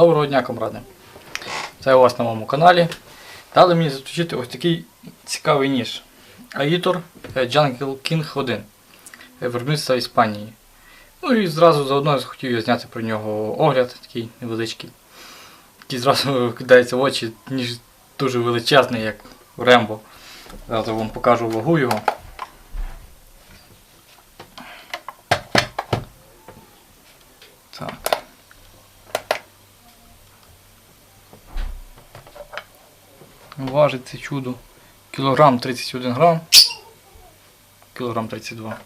Доброго дня, комради! Це у вас на моєму каналі. Дали мені заточити ось такий цікавий ніж. Aitor Jungle King 1 е, виробництва Іспанії. Ну і зразу заодно хотів я зняти про нього огляд такий невеличкий. Який зразу кидається в очі, ніж дуже величезний, як Рембо. Зараз вам покажу вагу його. Так. Важить це чудо. Кілограм 31 грам. Кілограм 32.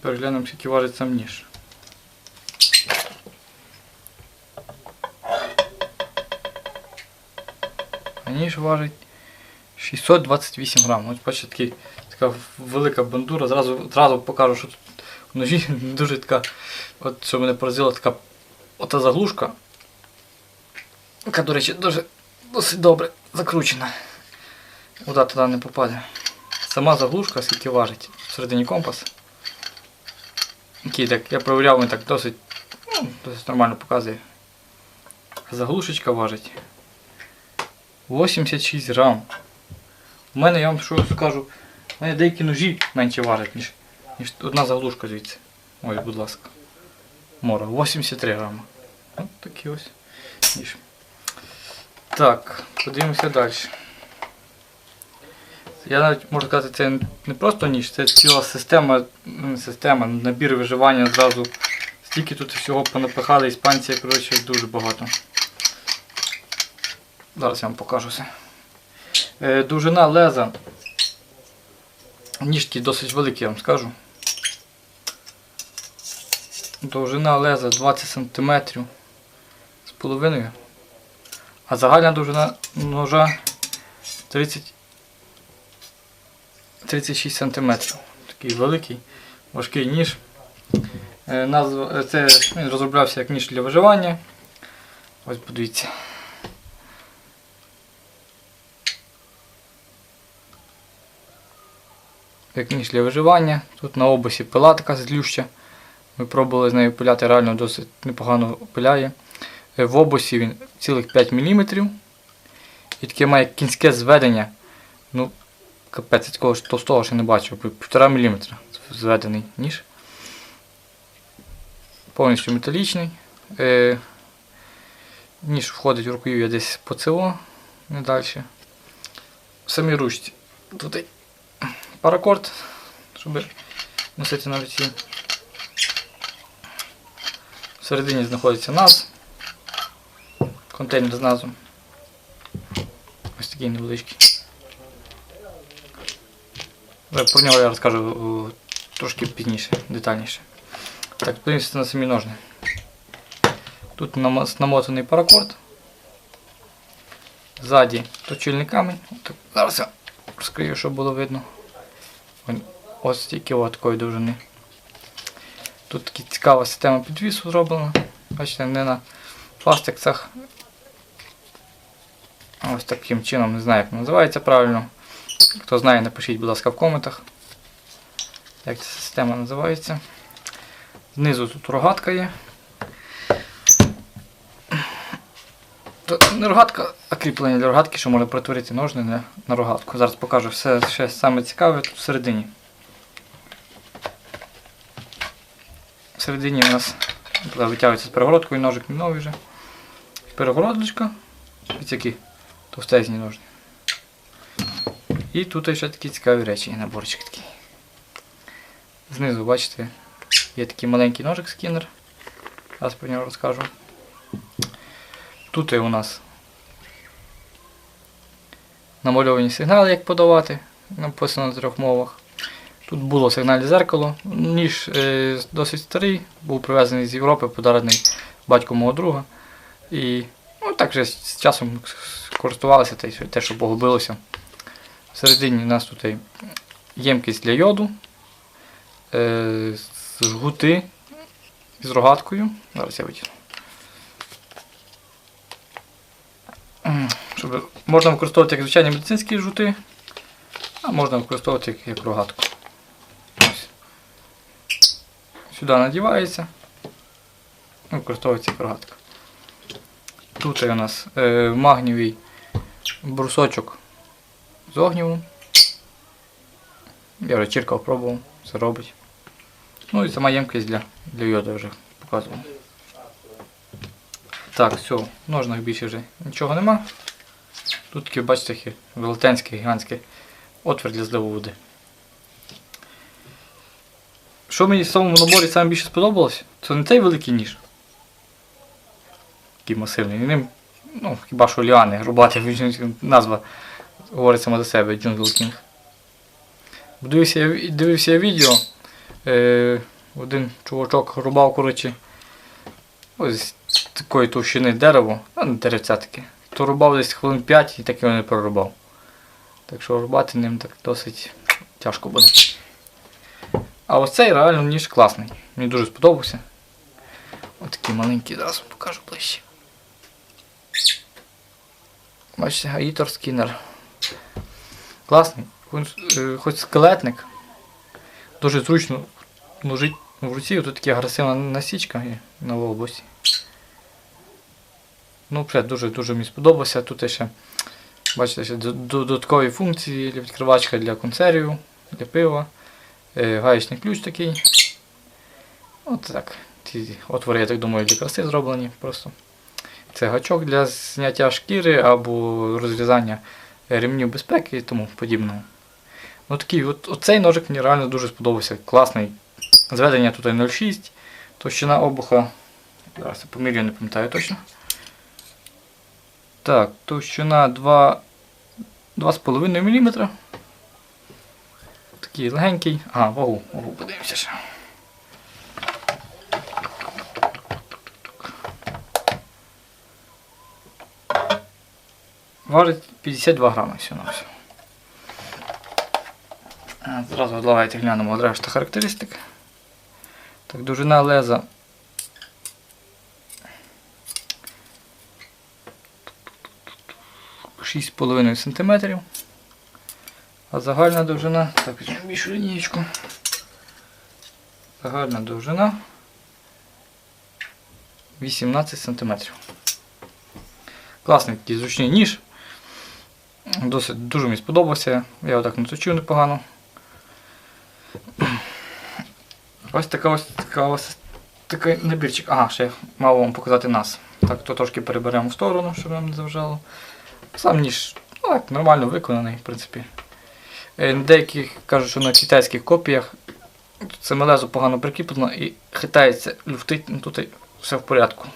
Переглянемо, скільки важить сам ніж. А ніж важить 628 грам. Ось бачите, такий, така велика бандура. Зразу, зразу покажу, що тут в ножі дуже така, от що мене поразило, така ота заглушка. Яка, до речі, дуже досить добре закручена. Вода туди не попаде. Сама заглушка, скільки важить всередині компас. Який так, я провіряв, він так досить, ну, досить нормально показує. Заглушечка важить 86 грам. У мене, я вам що скажу, у мене деякі ножі менше важать, ніж, ніж одна заглушка звідси. Ось, будь ласка. Мора, 83 грама. Ось такий ось ніж. Так, подивимося далі. Я навіть можу сказати, це не просто ніж, це ціла система, ну, система, набір виживання зразу. Стільки тут всього понапихали іспанці, коротше, дуже багато. Зараз я вам покажу все. Е, Довжина леза. Ніжки досить великі, я вам скажу. Довжина леза 20 см з половиною. А загальна довжина ножа 30, 36 см. Такий великий, важкий ніж. Е, е, це він розроблявся як ніж для виживання. Ось подивіться. Як ніж для виживання. Тут на обусі пила така злюща. Ми пробували з нею пиляти, реально досить непогано пиляє. Е, В обусі він цілих 5 мм. І таке має кінське зведення. Ну, капець, я такого товстого ще не бачив. 1,5 мм зведений ніж. Повністю металічний. Е, ніж входить в рукою я десь по ЦО, не далі. В самій ручці. Тут паракорд, щоб носити на руці. Всередині знаходиться нас. Контейнер з назвом. Ось такий невеличкий. Про нього я розкажу трошки пізніше, детальніше. Так, подивимося на самі ножни. Тут намотаний паракорд. Ззаді точильний камінь. Так, зараз я розкрию, щоб було видно. Ось- Ось тільки от такої довжини. Тут така цікава система підвісу зроблена. Бачите, не на пластиках. Ось таким чином, не знаю, як називається правильно. Хто знає, напишіть, будь ласка, в коментах. Як ця система називається. Знизу тут рогатка є. То не рогатка, а кріплення для рогатки, що можна притворити ножни на рогатку. Зараз покажу все ще саме цікаве тут всередині. Всередині у нас витягується з перегородкою, ножик не новий вже. Перегородочка. Ось які товстезні ножни. І тут ще такі цікаві речі, наборчик такий. Знизу, бачите, є такий маленький ножик скінер. Зараз про нього розкажу. Тут у нас намальовані сигнали, як подавати. Написано на трьох мовах. Тут було сигнальне зеркало. Ніж е, досить старий, був привезений з Європи, подарений батьком мого друга. І ну, так же з часом користувалися те, що- погубилося. Всередині у нас тут ємкість для йоду, е, жгути з рогаткою. Зараз я витягну. Щоб можна використовувати як звичайні медицинські жгути, а можна використовувати як, як рогатку. Ось. Сюди надівається. і використовується як рогатка. Тут у нас е, магнієвий брусочок з огнівом. Я вже чіркав, пробував, це робить. Ну і сама ємкість для, для йода вже показував. Так, все, в ножнах більше вже нічого нема. Тут такі, бачите, велетенський, гігантський отвір для зливу води. Що мені в самому наборі саме більше сподобалось, це не цей великий ніж. Такий масивний. Ним, ну, хіба що ліани, рубати, назва говорить сама за себе, Jungle King. Дивився, дивився я відео. Е, один чувачок рубав, коротше, ось з такої товщини дерево, а не деревця таке. То рубав десь хвилин 5 і так його не прорубав. Так що рубати ним так досить тяжко буде. А ось цей реально ніж класний. Мені дуже сподобався. Ось такий маленький, зараз покажу ближче. Бачите, Гаїтор Скіннер. Класний. Хоч, е, скелетник. Дуже зручно лежить в руці. Тут така агресивна насічка є на волбосі. Ну, дуже-дуже мені сподобався. Тут ще, бачите, ще додаткові функції, відкривачка для консервів, для пива, е, гаєчний ключ такий. От так. Ці отвори, я так думаю, для краси зроблені просто. Це гачок для зняття шкіри або розрізання ремнів безпеки і тому подібного. Ну такий, от, оцей ножик мені реально дуже сподобався. Класний. Зведення тут 0,6, товщина обуха. Зараз я помірю, не пам'ятаю точно. Так, товщина 2,5 мм. Такий легенький. А, вагу, вагу подивимося ще. Важить 52 грами все на все. Зразу давайте глянемо решта характеристик. Так, довжина леза. Шість з половиною сантиметрів. А загальна довжина. Так, більшу лінієчку. Загальна довжина 18 сантиметрів. Класний такий зручний ніж. Досить дуже мені сподобався. Я його так непогано. Ось така ось така ось такий набірчик. Ага, ще я мав вам показати нас. Так, то трошки переберемо в сторону, щоб нам не заважало. Сам ніж ну, так, нормально виконаний, в принципі. Е, Деякі кажуть, що на китайських копіях це мелезо погано прикріплено і хитається, люфтить, ну тут все в порядку.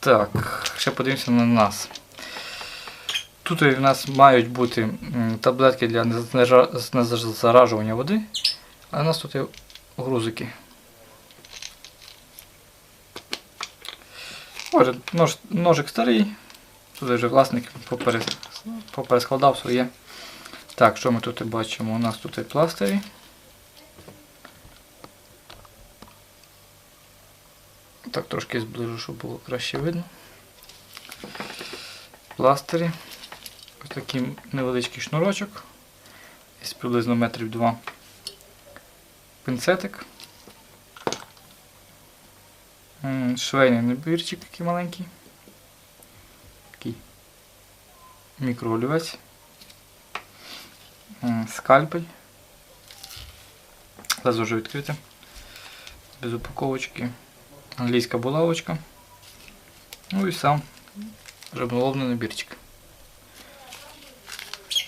Так, ще подивимося на нас. Тут у нас мають бути таблетки для знезаражування води, а у нас тут є грузики. Може, нож, ножик старий, тут вже власник попере, поперескладав своє. Так, що ми тут бачимо? У нас тут є пластирі. Так, трошки зближу, щоб було краще видно. Пластирі. Ось такий невеличкий шнурочок. Десь приблизно метрів два. Пинцетик. Швейний набірчик такий маленький. Такий мікроолівець. Скальпель. Лезо вже відкрите. Без упаковочки. Англійська булавочка. Ну і сам риболовний набірчик.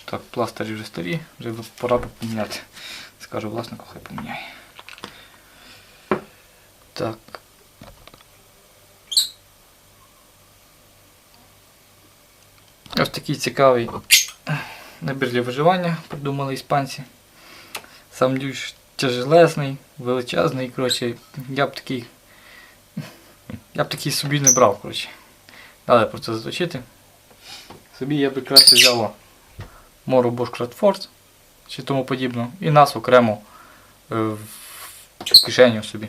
Так, пластирі вже старі, вже пора б поміняти. Скажу власнику, хай поміняє. Так. Ось такий цікавий набір для виживання придумали іспанці. Сам дюж тяжелезний, величезний, коротше, я б такий. Я б такий собі не брав, коротше. Далі про це заточити. Собі я б краще взяв Мору Force чи тому подібне. І нас окремо е, в кишеню собі.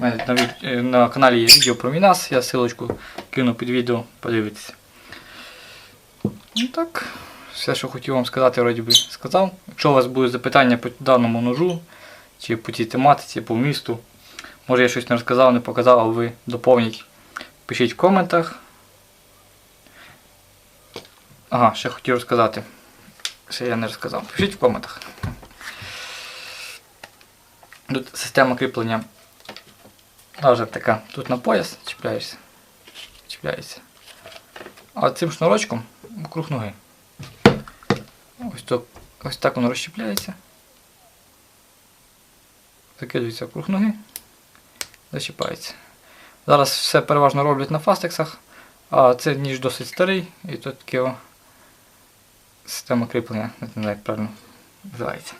У мене на, е, на каналі є відео про Мінас, я ссылочку кину під відео, подивитися. Ну так, все, що хотів вам сказати, вроді би сказав. Якщо у вас будуть запитання по даному ножу, чи по тій тематиці, по місту, Може я щось не розказав, не показав, а ви доповніть. Пишіть в коментах. Ага, ще хотів розказати. Ще я не розказав. Пишіть в коментах. Тут система кріплення вже така. Тут на пояс чіпляєшся. Чіпляється. А цим шнурочком вокруг ноги. Ось, то, ось так воно розщепляється. Закидується вокруг ноги. Зачіпається. Зараз все переважно роблять на фастексах, а це ніж досить старий і тут таке система кріплення, не знаю, як правильно називається.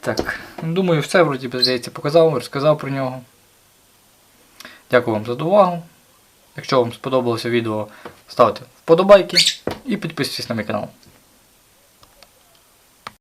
Так, думаю, все вроді здається, показав, розказав про нього. Дякую вам за увагу. Якщо вам сподобалося відео, ставте вподобайки і підписуйтесь на мій канал.